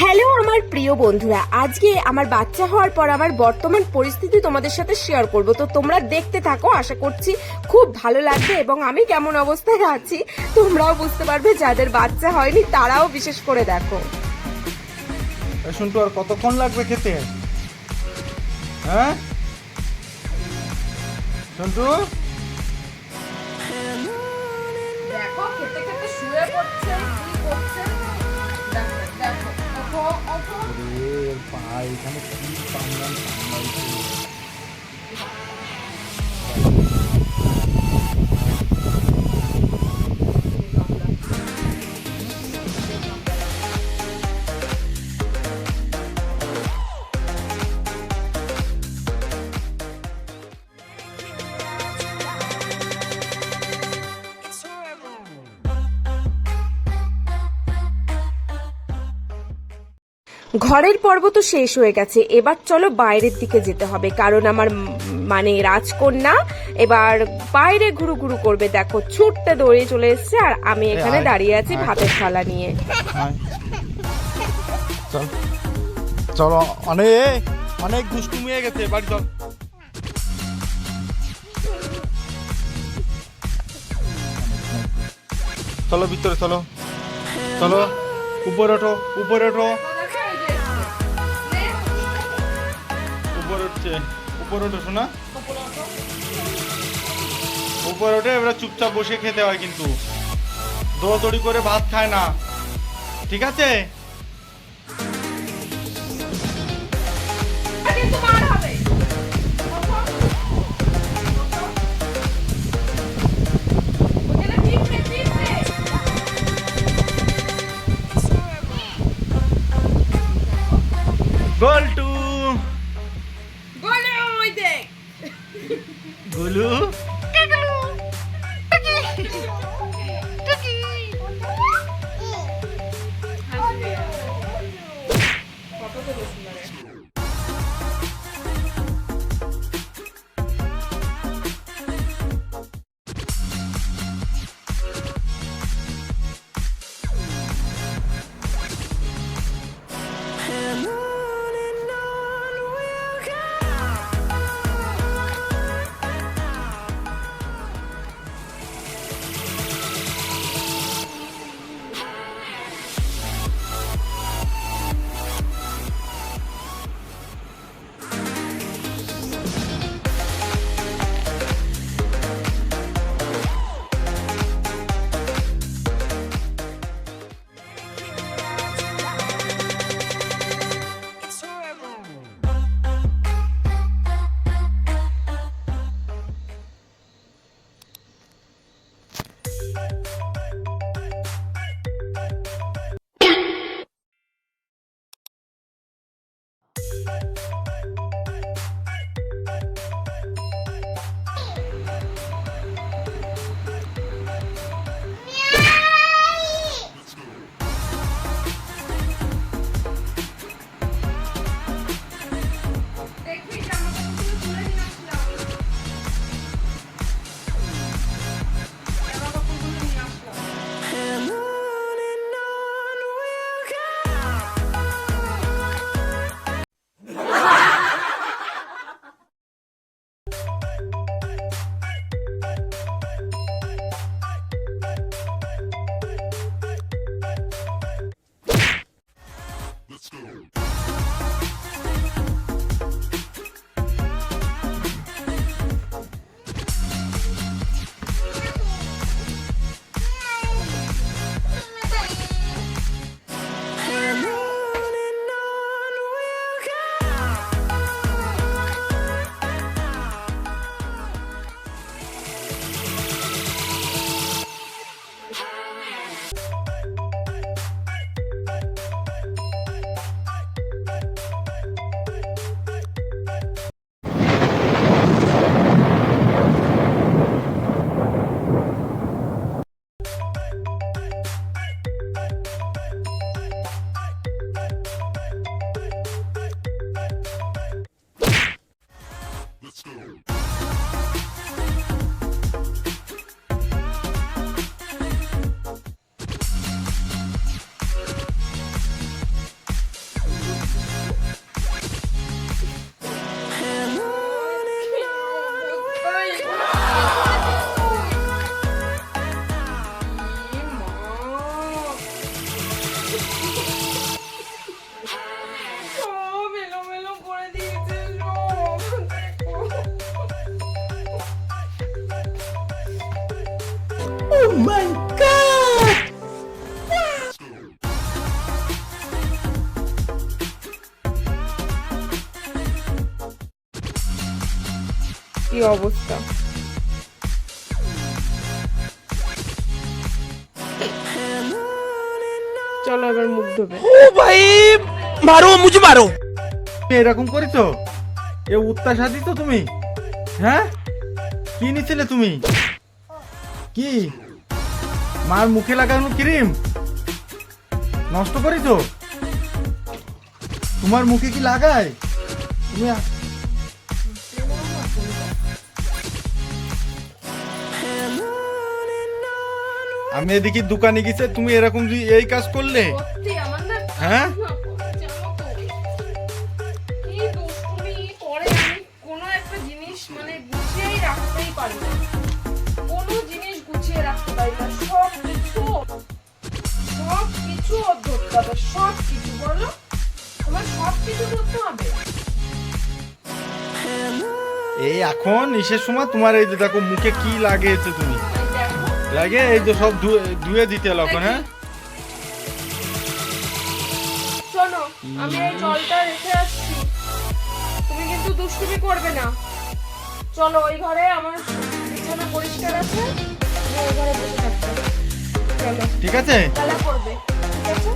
Hello আমার প্রিয় বন্ধুরা। আজকে আমার বাচ্চা হওয়ার পর আমার বর্তমান পরিস্থিতি তোমাদের সাথে শেয়ার করব। তো তোমরা দেখতে থাকো আশা করছি খুব ভালো লাগবে এবং আমি কেমন অবস্থায় আছি তোমরাও বুঝতে পারবে যাদের বাচ্চা হয়নি তারাও বিশেষ করে দেখো। শুনটু আর কতক্ষণ লাগবে খেতে? হ্যাঁ? দেখো খেতে খেতে শুয়ে পড়ছে কি করছে? ওঠো ওঠো ওরে পা এখানে কি ঘরের পর্ব তো শেষ হয়ে গেছে। এবার চলো বাইরের দিকে যেতে হবে। কারণ আমার মানে রাজকন্যা এবার বাইরে ঘুরু ঘুরু করবে। দেখো ছুটতে দৌড়ে চলে এসছে আর আমি এখানে দাঁড়িয়ে আছি ভাতের থালা নিয়ে। চলো। অনেক অনেক দুষ্টুমি হয়ে গেছে বাড়ি চল। চলো ভিতরে চলো। চলো উপরে ওঠো উপরে ওঠো। উপরে ওঠো শোনা। উপরে ওঠে এবার চুপচাপ বসে খেতে হয় কিন্তু। দৌড়াদৌড়ি করে ভাত খায় না। ঠিক আছে? Golu Burada da bunları. Bye. কি অবস্থা? চলো এবার মুখ ধোবে। ও ভাই, মারো, মুজি মারো। এরকম করিছো? এ উত্তার সাথী তো তুমি? হ্যাঁ? কি নিছিলে তুমি? কি? মার মুখে লাগানো ক্রিম? নষ্ট করিছো? তোমার মুখে কি লাগায়? তুমি আমি এদিকে দোকানে গেছে তুমি এরকম যে এই কাজ করলে? সত্যি আমার না হ্যাঁ? জানো তো কি দুষ্টুমি করে আমি কোনো একটা জিনিস মানে এই এখন ইসের সময় তোমার এই যে দেখো মুখে কি লাগিয়েছে তুমি? লাগে এই যে সব ধুয়ে দিতে লখন হ্যাঁ? শোনো আমি এই জলটা রেখে আসছি। তুমি কিন্তু দুষ্টুমি করবে না। চলো ওই ঘরে আমার বিছানা পরিষ্কার আছে। ওই ঘরে বসে থাকবে ঠিক আছে? করবে। ঠিক আছে?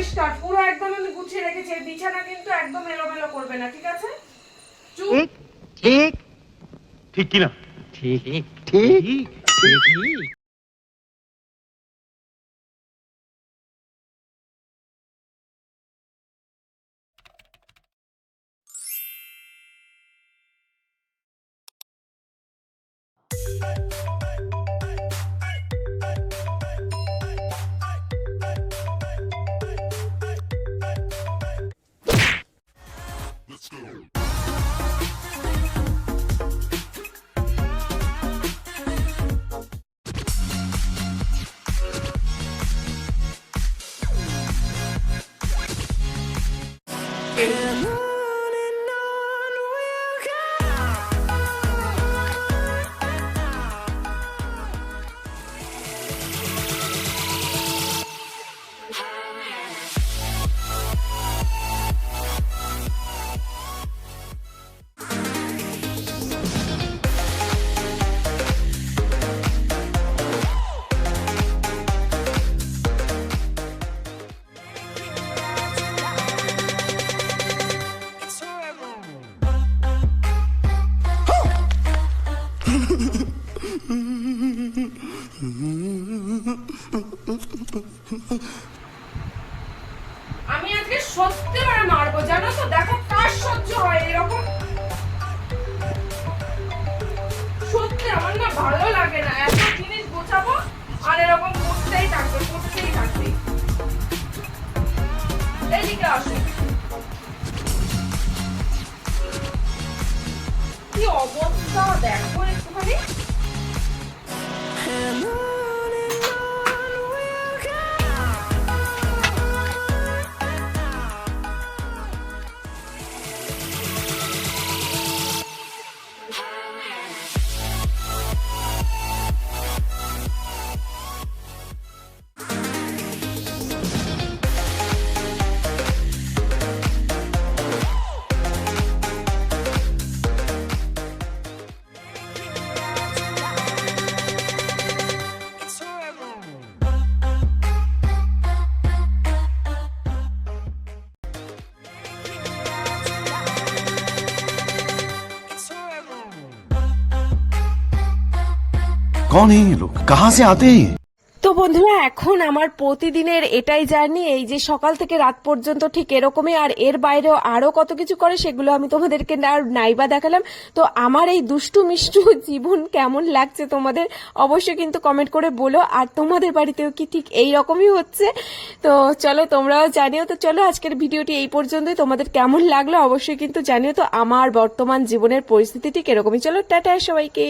পরিষ্কার পুরো একদম আমি গুছিয়ে রেখেছি এই বিছানা কিন্তু একদম এলোমেলো করবে না ঠিক আছে? চুপ। ঠিক ঠিক। কি না ঠিক। ঠিক ঠিক। আমি এইদিকে আসো। কি অবস্থা? দেখো একটুখানি। कौन है ये लोग कहाँ से आते हैं ये তো বন্ধুরা এখন আমার প্রতিদিনের এটাই জার্নি এই যে সকাল থেকে রাত পর্যন্ত ঠিক এরকমই আর এর বাইরেও আরো কত কিছু করে সেগুলো আমি তোমাদেরকে আর নাইবা দেখালাম তো আমার এই দুষ্টু মিষ্টু জীবন কেমন লাগছে তোমাদের অবশ্যই কিন্তু কমেন্ট করে বলো আর তোমাদের বাড়িতেও কি ঠিক এই রকমই হচ্ছে তো চলো তোমরাও জানিও তো চলো আজকের ভিডিওটি এই পর্যন্তই তোমাদের কেমন লাগলো অবশ্যই কিন্তু জানিও তো আমার বর্তমান জীবনের পরিস্থিতি ঠিক এরকমই চলো টাটা সবাইকে